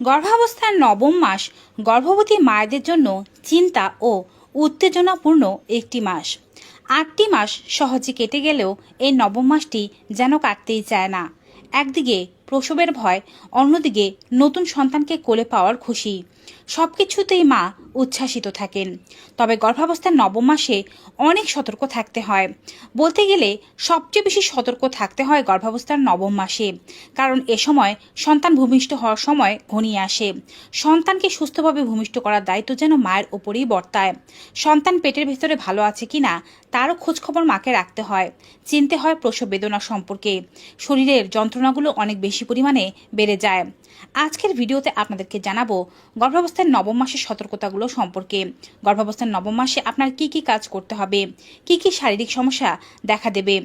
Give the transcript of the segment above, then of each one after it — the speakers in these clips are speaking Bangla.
গর্ভাবস্থার নবম মাস গর্ভবতী মায়েদের জন্য চিন্তা ও উত্তেজনাপূর্ণ একটি মাস। আটটি মাস সহজে কেটে গেলেও এই নবম মাসটি যেন কাটতেই চায় না। একদিকে প্রসবের ভয়, অন্যদিকে নতুন সন্তানকে কোলে পাওয়ার খুশি। সব কিছুতেই মা উচ্ছ্বাসিত থাকেন। তবে গর্ভাবস্থার নবম মাসে অনেক সতর্ক থাকতে হয়। বলতে গেলে, সবচেয়ে বেশি সতর্ক থাকতে হয় গর্ভাবস্থার নবম মাসে, কারণ এ সময় সন্তান ভূমিষ্ঠ হওয়ার সময় ঘনিয়ে আসে। সন্তানকে সুস্থভাবে ভূমিষ্ঠ করার দায়িত্ব যেন মায়ের ওপরেই বর্তায়। সন্তান পেটের ভেতরে ভালো আছে কিনা তারও খোঁজখবর মাকে রাখতে হয়। চিনতে হয় প্রসব বেদনা সম্পর্কে। শরীরের যন্ত্রণাগুলো অনেক বেশি পরিমাণে বেড়ে যায়। আজকের ভিডিওতে আপনাদেরকে জানাব গর্ভাবস্থার নবম মাসের সতর্কতাগুলো সম্পর্কে। গর্ভাবস্থার নবম মাসে আপনার কি কি কাজ করতে হবে? কি কি শারীরিক সমস্যা দেখা দেবে?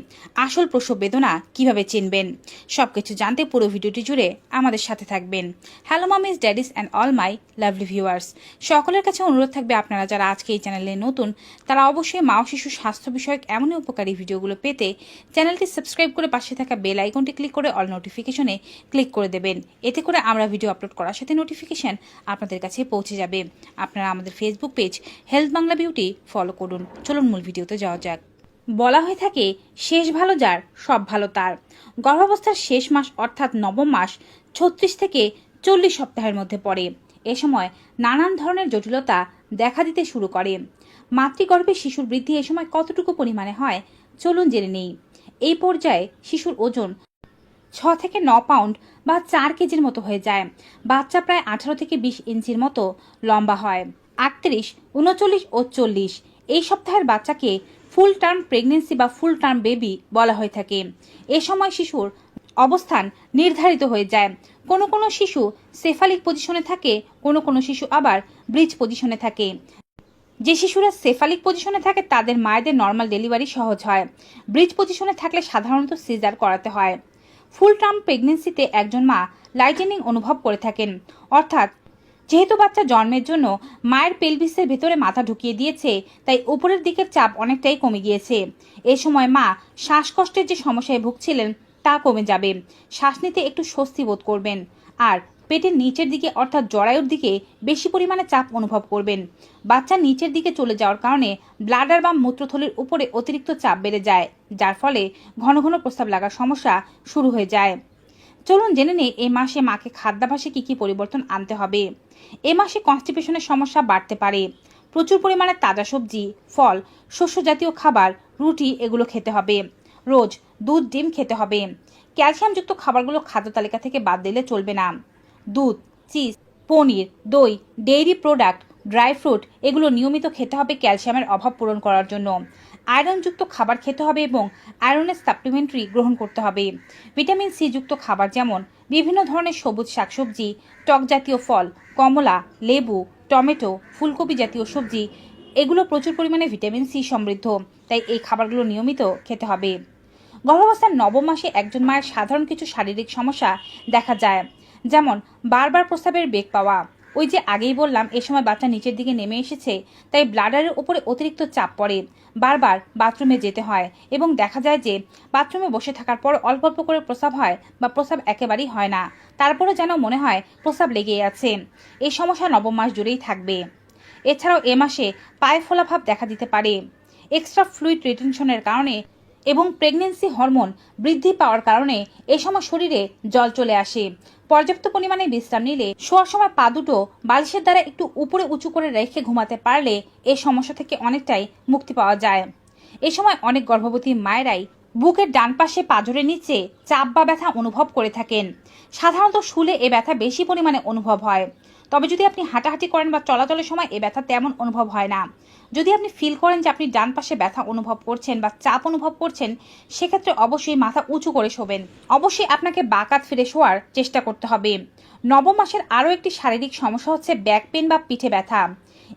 আসল প্রসব বেদনা কীভাবে চিনবেন? সবকিছু জানতে পুরো ভিডিওটি জুড়ে আমাদের সাথে থাকবেন। Hello mommies daddies and all my lovely viewers সকলের কাছে অনুরোধ থাকবে আপনারা যারা আজকে এই চ্যানেলে নতুন, তারা অবশ্যই মা ও শিশু স্বাস্থ্য বিষয়ক এমনই উপকারী ভিডিওগুলো পেতে চ্যানেলটি সাবস্ক্রাইব করে পাশে থাকা বেল আইকনটি ক্লিক করে অল নোটিফিকেশনে ক্লিক করে দেবেন। এতে করে আমরা ভিডিও আপলোড করার সাথে নোটিফিকেশন আপনাদের কাছে পৌঁছে যাবে। আপনারা আমাদের Facebook page health Bangla beauty follow করুন। চলুন মূল ভিডিওতে যাওয়া যাক। বলা হয়ে থাকে, শেষ ভালো যার, সব ভালো তার। গর্ভাবস্থার শেষ মাস অর্থাৎ নবম মাস ছত্রিশ থেকে চল্লিশ সপ্তাহের মধ্যে পড়ে। এ সময় নানান ধরনের জটিলতা দেখা দিতে শুরু করে। মাতৃগর্ভে শিশুর বৃদ্ধি এ সময় কতটুকু পরিমাণে হয়, চলুন জেনে নেই। এই পর্যায়ে শিশুর ওজন ছ থেকে ন পাউন্ড বা চার কেজির মতো হয়ে যায়। বাচ্চা প্রায় আঠারো থেকে বিশ ইঞ্চির মতো লম্বা হয়। আটত্রিশ, উনচল্লিশ ও চল্লিশ এই সপ্তাহের বাচ্চাকে ফুল টার্ম প্রেগনেন্সি বা ফুল টার্ম বেবি বলা হয়ে থাকে। এ সময় শিশুর অবস্থান নির্ধারিত হয়ে যায়। কোনো কোনো শিশু সেফালিক পজিশনে থাকে, কোনো কোনো শিশু আবার ব্রিজ পজিশনে থাকে। যে শিশুরা সেফালিক পজিশনে থাকে, তাদের মায়েদের নর্মাল ডেলিভারি সহজ হয়। ব্রিজ পজিশনে থাকলে সাধারণত সিজার করাতে হয়। ফুল টার্ম প্রেগনেন্সিতে একজন মা লাইটেনিং অনুভব করে থাকেন। অর্থাৎ, যেহেতু বাচ্চা জন্মের জন্য মায়ের পেলভিসের ভেতরে মাথা ঢুকিয়ে দিয়েছে, তাই উপরের দিকের চাপ অনেকটাই কমে গিয়েছে। এ সময় মা শ্বাসকষ্টের যে সমস্যায় ভুগছিলেন, তা কমে যাবে। শ্বাস নিতে একটু স্বস্তি বোধ করবেন। আর পেটের নিচের দিকে অর্থাৎ জরায়ুর দিকে বেশি পরিমাণে চাপ অনুভব করবেন। বাচ্চা নিচের দিকে চলে যাওয়ার কারণে ব্লাডার বা মূত্রথলির উপরে অতিরিক্ত চাপ বেড়ে যায়, যার ফলে ঘন ঘন প্রস্তাব লাগার সমস্যা শুরু হয়ে যায়। চলুন জেনে নেই এই মাসে মাকে খাদ্যাভাসে কী কী পরিবর্তন আনতে হবে। এ মাসে কনস্টিপেশনের সমস্যা বাড়তে পারে। প্রচুর পরিমাণে তাজা সবজি, ফল, শস্য জাতীয় খাবার, রুটি এগুলো খেতে হবে। রোজ দুধ, ডিম খেতে হবে। ক্যালসিয়ামযুক্ত খাবারগুলো খাদ্য তালিকা থেকে বাদ দিলে চলবে না। দুধ, চিজ, পনির, দই, ডেইরি প্রোডাক্ট, ড্রাই ফ্রুট এগুলো নিয়মিত খেতে হবে ক্যালসিয়ামের অভাব পূরণ করার জন্য। আয়রনযুক্ত খাবার খেতে হবে এবং আয়রনের সাপ্লিমেন্টারি গ্রহণ করতে হবে। ভিটামিন সি যুক্ত খাবার যেমন বিভিন্ন ধরনের সবুজ শাকসবজি, টক জাতীয় ফল, কমলা, লেবু, টমেটো, ফুলকপি জাতীয় সবজি, এগুলো প্রচুর পরিমাণে ভিটামিন সি সমৃদ্ধ, তাই এই খাবারগুলো নিয়মিত খেতে হবে। গর্ভাবস্থার নবম মাসে একজন মায়ের সাধারণ কিছু শারীরিক সমস্যা দেখা যায়। যেমন, বারবার প্রস্রাবের বেগ পাওয়া। ওই যে আগেই বললাম, এ সময় বাচ্চা নিচের দিকে নেমে এসেছে, তাই ব্লাডারের উপরে অতিরিক্ত চাপ পড়ে। বারবার বাথরুমে যেতে হয় এবং দেখা যায় যে, বাথরুমে বসে থাকার পর অল্প অল্প করে প্রস্রাব হয় বা প্রস্রাব একেবারেই হয় না। তারপরে যেন মনে হয় প্রস্রাব লেগেই আছে। এই সমস্যা নবম মাস জুড়েই থাকবে। এছাড়াও এ মাসে পায়ে ফোলাভাব দেখা দিতে পারে। এক্সট্রা ফ্লুইড রিটেনশনের কারণে এবং প্রেগনেন্সি হরমোন বৃদ্ধি পাওয়ার কারণে এ সময় শরীরে জল চলে আসে। পর্যাপ্ত পরিমাণে বিশ্রাম নিলে শোয়ার সময় পা দুটো বালিশের দ্বারা একটু উপরে উঁচু করে রেখে ঘুমাতে পারলে এই সমস্যা থেকে অনেকটাই মুক্তি পাওয়া যায়। এ সময় অনেক গর্ভবতী মায়েরাই বুকের ডান পাশে পাঁজরের নিচে চাপ বা ব্যথা অনুভব করে থাকেন। সাধারণত শুলে এ ব্যথা বেশি পরিমাণে অনুভব হয়। তবে যদি আপনি হাঁটাহাঁটি করেন বা চলাচলের সময় এ ব্যথা তেমন অনুভব হয় না। যদি আপনি ফিল করেন যে আপনি ডান পাশে ব্যথা অনুভব করছেন বা চাপ অনুভব করছেন, সেক্ষেত্রে অবশ্যই মাথা উঁচু করে শোবেন। অবশ্যই আপনাকে বাকাত ফিরে শোয়ার চেষ্টা করতে হবে। নবম মাসের আরও একটি শারীরিক সমস্যা হচ্ছে ব্যাক পেন বা পিঠে ব্যথা।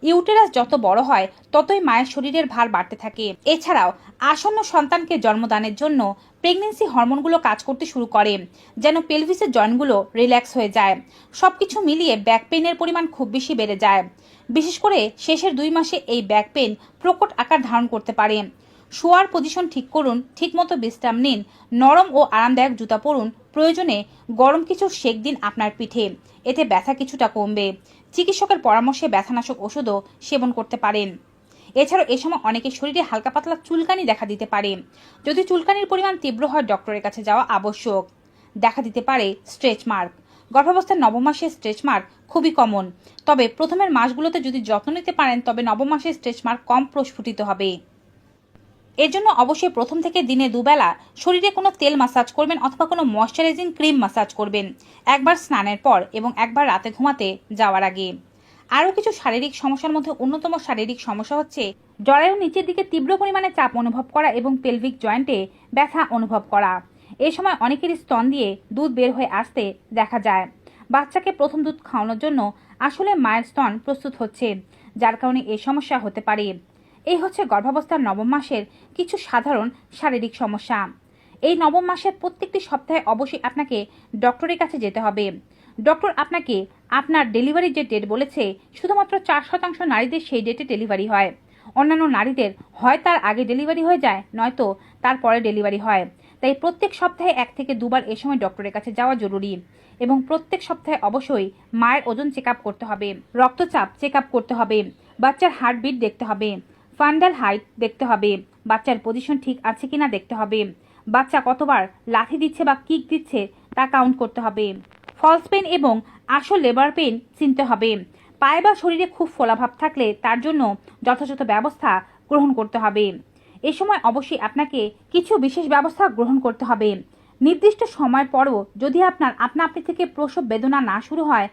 ইউটেরাস যত বড় হয়, ততই মায়ের শরীরের ভার বাড়তে থাকে। এছাড়াও, আসন্ন সন্তানকে জন্মদানের জন্য প্রেগনেন্সি হরমোনগুলো কাজ করতে শুরু করে, যেন পেলভিসের জয়েন্টগুলো রিল্যাক্স হয়ে যায়। সব কিছু মিলিয়ে ব্যাক পেনের পরিমাণ খুব বেশি বেড়ে যায়। বিশেষ করে শেষের দুই মাসে এই ব্যাক পেন প্রকট আকার ধারণ করতে পারে। শোয়ার পজিশন ঠিক করুন, ঠিকমতো বিশ্রাম নিন, নরম ও আরামদায়ক জুতা পরুন, প্রয়োজনে গরম কিছু শেক দিন আপনার পিঠে। এতে ব্যথা কিছুটা কমবে। চিকিৎসকের পরামর্শে ব্যথানাশক ওষুধও সেবন করতে পারেন। এছাড়াও এ সময় অনেকের শরীরে হালকা পাতলা চুলকানি দেখা দিতে পারে। যদি চুলকানির পরিমাণ তীব্র হয়, ডক্টরের কাছে যাওয়া আবশ্যক। দেখা দিতে পারে স্ট্রেচ মার্ক। গর্ভাবস্থার নবমাসে স্ট্রেচ মার্ক খুবই কমন। তবে প্রথমের মাসগুলোতে যদি যত্ন নিতে পারেন, তবে নবমাসে স্ট্রেচ মার্ক কম প্রস্ফুটিত হবে। এর জন্য অবশ্যই প্রথম থেকে দিনে দুবেলা শরীরে কোনো তেল মাসাজ করবেন অথবা কোনো ময়শ্চারাইজিং ক্রিম মাসাজ করবেন। একবার স্নানের পর এবং একবার রাতে ঘুমাতে যাওয়ার আগে। আরও কিছু শারীরিক সমস্যার মধ্যে অন্যতম শারীরিক সমস্যা হচ্ছে জরায়ু নিচের দিকে তীব্র পরিমাণে চাপ অনুভব করা এবং পেলভিক জয়েন্টে ব্যথা অনুভব করা। এই সময় অনেকেরই স্তন দিয়ে দুধ বের হয়ে আসতে দেখা যায়। বাচ্চাকে প্রথম দুধ খাওয়ানোর জন্য আসলে মায়ের স্তন প্রস্তুত হচ্ছে, যার কারণে এই সমস্যা হতে পারে। এই হচ্ছে গর্ভাবস্থার নবম মাসের কিছু সাধারণ শারীরিক সমস্যা। এই নবম মাসের প্রত্যেকটি সপ্তাহে অবশ্যই আপনাকে ডক্টরের কাছে যেতে হবে। ডক্টর আপনাকে আপনার ডেলিভারির যে ডেট বলেছে, শুধুমাত্র চার শতাংশ নারীদের সেই ডেটে ডেলিভারি হয়। অন্যান্য নারীদের হয় তার আগে ডেলিভারি হয়ে যায়, নয়তো তারপরে ডেলিভারি হয়। তাই প্রত্যেক সপ্তাহে এক থেকে দুবার এ সময় ডক্টরের কাছে যাওয়া জরুরি এবং প্রত্যেক সপ্তাহে অবশ্যই মায়ের ওজন চেক করতে হবে, রক্তচাপ চেক করতে হবে, বাচ্চার হার্টবিট দেখতে হবে। ফান্ডাল হাইট দেখতে হবে। বাচ্চার পজিশন ঠিক আছে কিনা দেখতে হবে। বাচ্চা কতবার লাথি দিচ্ছে বা কিক দিচ্ছে তা কাউন্ট করতে হবে। ফলস পেন এবং আসল লেবার পেন চিনতে হবে। পায়ে বা শরীরে খুব ফোলাভাব থাকলে তার জন্য যথাযথ ব্যবস্থা গ্রহণ করতে হবে। এ সময় অবশ্যই আপনাকে কিছু বিশেষ ব্যবস্থা গ্রহণ করতে হবে। নির্দিষ্ট সময় পরও যদি আপনার আপনা আপনি থেকে প্রসব বেদনা না শুরু হয়,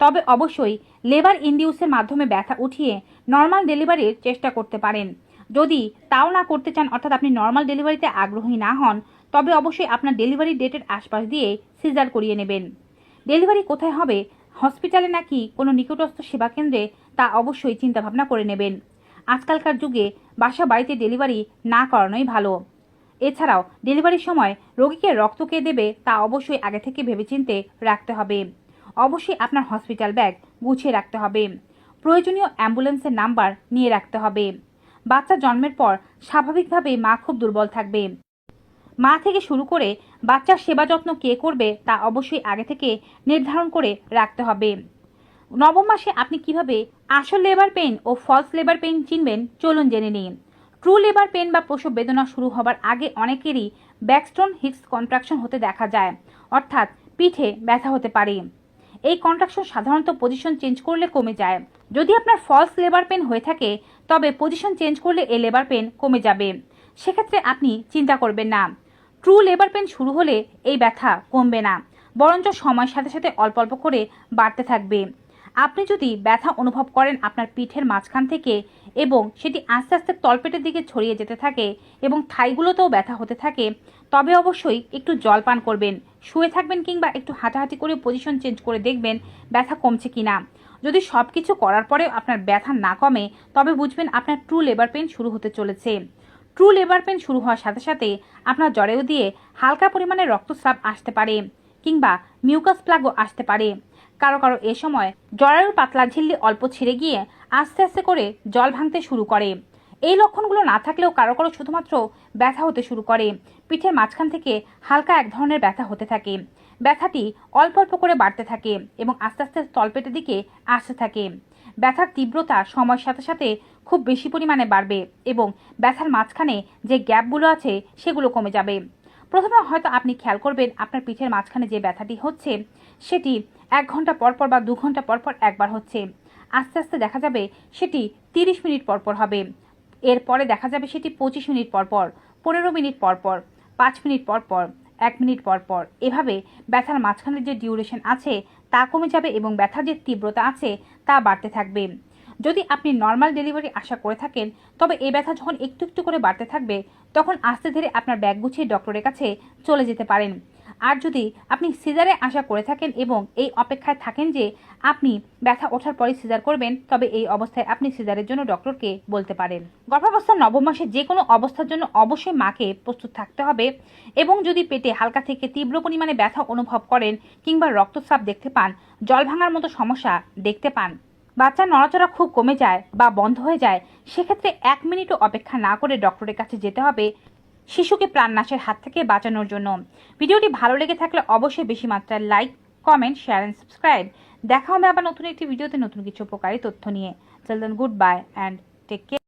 তবে অবশ্যই লেবার ইন্ডিউসের মাধ্যমে ব্যথা উঠিয়ে নর্মাল ডেলিভারির চেষ্টা করতে পারেন। যদি তাও না করতে চান, অর্থাৎ আপনি নর্মাল ডেলিভারিতে আগ্রহী না হন, তবে অবশ্যই আপনার ডেলিভারি ডেটের আশপাশ দিয়ে সিজার করিয়ে নেবেন। ডেলিভারি কোথায় হবে? হসপিটালে নাকি কোনো নিকটস্থ সেবা কেন্দ্রে? তা অবশ্যই চিন্তাভাবনা করে নেবেন। আজকালকার যুগে বাসা বাড়িতে ডেলিভারি না করানোই ভালো। এছাড়াও, ডেলিভারির সময় রোগীকে রক্ত কে দেবে তা অবশ্যই আগে থেকে ভেবেচিন্তে রাখতে হবে। অবশ্যই আপনার হসপিটাল ব্যাগ গুছিয়ে রাখতে হবে। প্রয়োজনীয় অ্যাম্বুলেন্সের নাম্বার নিয়ে রাখতে হবে। বাচ্চা জন্মের পর স্বাভাবিকভাবে মা খুব দুর্বল থাকবে। মা থেকে শুরু করে বাচ্চার সেবা যত্ন কে করবে তা অবশ্যই আগে থেকে নির্ধারণ করে রাখতে হবে। নবম মাসে আপনি কীভাবে আসল লেবার পেন ও ফলস লেবার পেন চিনবেন চলুন জেনে নিন ট্রু লেবার পেন বা প্রসব বেদনা শুরু হবার আগে অনেকেরই ব্যাকস্টোন হিক্স কন্ট্রাকশন হতে দেখা যায়, অর্থাৎ পিঠে ব্যথা হতে পারে। এই কন্ট্রাকশন সাধারণত পজিশন চেঞ্জ করলে কমে যায়। যদি আপনার ফলস লেবার পেন হয়ে থাকে, তবে পজিশন চেঞ্জ করলে এই লেবার পেন কমে যাবে। সেক্ষেত্রে আপনি চিন্তা করবেন না। ট্রু লেবার পেন শুরু হলে এই ব্যথা কমবে না, বরঞ্চ সময়ের সাথে সাথে অল্প অল্প করে বাড়তে থাকবে। আপনি যদি ব্যথা অনুভব করেন আপনার পিঠের মাঝখান থেকে এবং সেটি আস্তে আস্তে তলপেটের দিকে ছড়িয়ে যেতে থাকে এবং থাইগুলোতেও ব্যথা হতে থাকে তবে অবশ্যই একটু জল পান করবেন। শুয়ে থাকবেন কিংবা একটু হাঁটাহাঁটি করে পজিশন চেঞ্জ করে দেখবেন ব্যথা কমছে কিনা। যদি সব কিছু করার পরেও আপনার ব্যথা না কমে, তবে বুঝবেন আপনার ট্রু লেবার পেন শুরু হতে চলেছে। ট্রু লেবার পেন শুরু হওয়ার সাথে সাথে আপনার জ্বরেও দিয়ে হালকা পরিমাণে রক্তস্রাব আসতে পারে কিংবা মিউকাস প্লাগও আসতে পারে। কারও কারও এ সময় জরায়ুর পাতলা ঝিল্লি অল্প ছিঁড়ে গিয়ে আস্তে আস্তে করে জল ভাঙতে শুরু করে। এই লক্ষণগুলো না থাকলেও কারও কারও শুধুমাত্র ব্যথা হতে শুরু করে। পিঠের মাঝখান থেকে হালকা এক ধরনের ব্যথা হতে থাকে। ব্যথাটি অল্প অল্প করে বাড়তে থাকে এবং আস্তে আস্তে তলপেটের দিকে আসতে থাকে। ব্যথার তীব্রতা সময়ের সাথে সাথে খুব বেশি পরিমাণে বাড়বে এবং ব্যথার মাঝখানে যে গ্যাপগুলো আছে সেগুলো কমে যাবে। প্রথমে হয়তো আপনি খেয়াল করবেন আপনার পিঠের মাঝখানে যে ব্যথাটি হচ্ছে, সেটি এক ঘণ্টা পর পর বা দু ঘণ্টা পর পর একবার হচ্ছে। আস্তে আস্তে দেখা যাবে সেটি তিরিশ মিনিট পর পর হবে। এরপরে দেখা যাবে সেটি পঁচিশ মিনিট পর পর, পনেরো মিনিট পর পর, পাঁচ মিনিট পর পর, এক মিনিট পর পর। এভাবে ব্যথার মাঝখানের যে ডিউরেশন আছে তা কমে যাবে এবং ব্যথার যে তীব্রতা আছে তা বাড়তে থাকবে। যদি আপনি নর্মাল ডেলিভারি আশা করে থাকেন, তবে এই ব্যথা যখন একটু একটু করে বাড়তে থাকবে, তখন আস্তে ধীরে আপনার ব্যাগ গুছিয়ে ডক্টরের কাছে চলে যেতে পারেন। আর যদি আপনি সিজারে আশা করে থাকেন এবং এই অপেক্ষায় থাকেন যে আপনি ব্যথা ওঠার পরে সিজার করবেন, তবে এই অবস্থায় আপনি সিজারের জন্য ডক্টরকে বলতে পারেন। গর্ভাবস্থার নবম মাসে যে কোনো অবস্থার জন্য অবশ্যই মাকে প্রস্তুত থাকতে হবে এবং যদি পেটে হালকা থেকে তীব্র পরিমাণে ব্যথা অনুভব করেন কিংবা রক্তস্রাব দেখতে পান, জল ভাঙার মতো সমস্যা দেখতে পান, বাচ্চার নড়াচড়া খুব কমে যায় বা বন্ধ হয়ে যায়, সেক্ষেত্রে এক মিনিটও অপেক্ষা না করে ডক্টরের কাছে যেতে হবে শিশুকে প্রাণনাশের হাত থেকে বাঁচানোর জন্য। ভিডিওটি ভালো লেগে থাকলে অবশ্যই বেশি মাত্রায় like comment share and subscribe দেখা হবে আবার নতুন একটি ভিডিওতে নতুন কিছু উপকারী তথ্য নিয়ে। চল then goodbye and take care